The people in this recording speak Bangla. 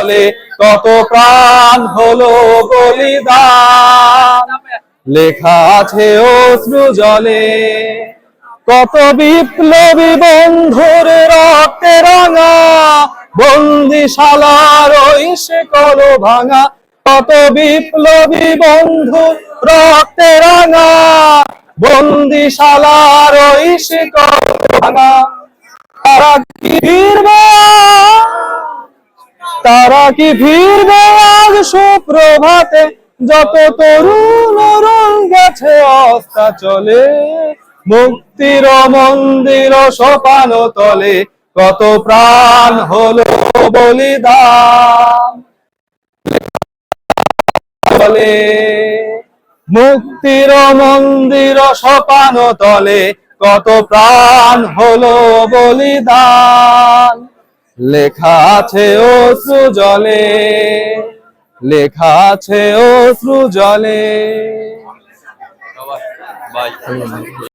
তলে কত প্রাণ হলো বলিদান? লেখা আছে অশ্রু জলে, কত বিপ্লবী বন্ধুর রক্তে রাঙা, বন্দিশালার ওই শেকল ভাঙা, কত বিপ্লবী বন্ধু রক্তে রাঙা, বন্দিশালার ওই শেকল ভাঙা, তারা কি তারা কি ফিরবে আজ সুপ্রভাতে? যত তরুণ রং গেছে, অস্তা চলে। মুক্তির মন্দির সোপান তলে, কত প্রাণ হলো বলিদান। মুক্তির মন্দির সোপান তলে, কত প্রাণ হলো বলিদান। লেখা আছে অশ্রু জলে লেখা আছে অশ্রু জলে।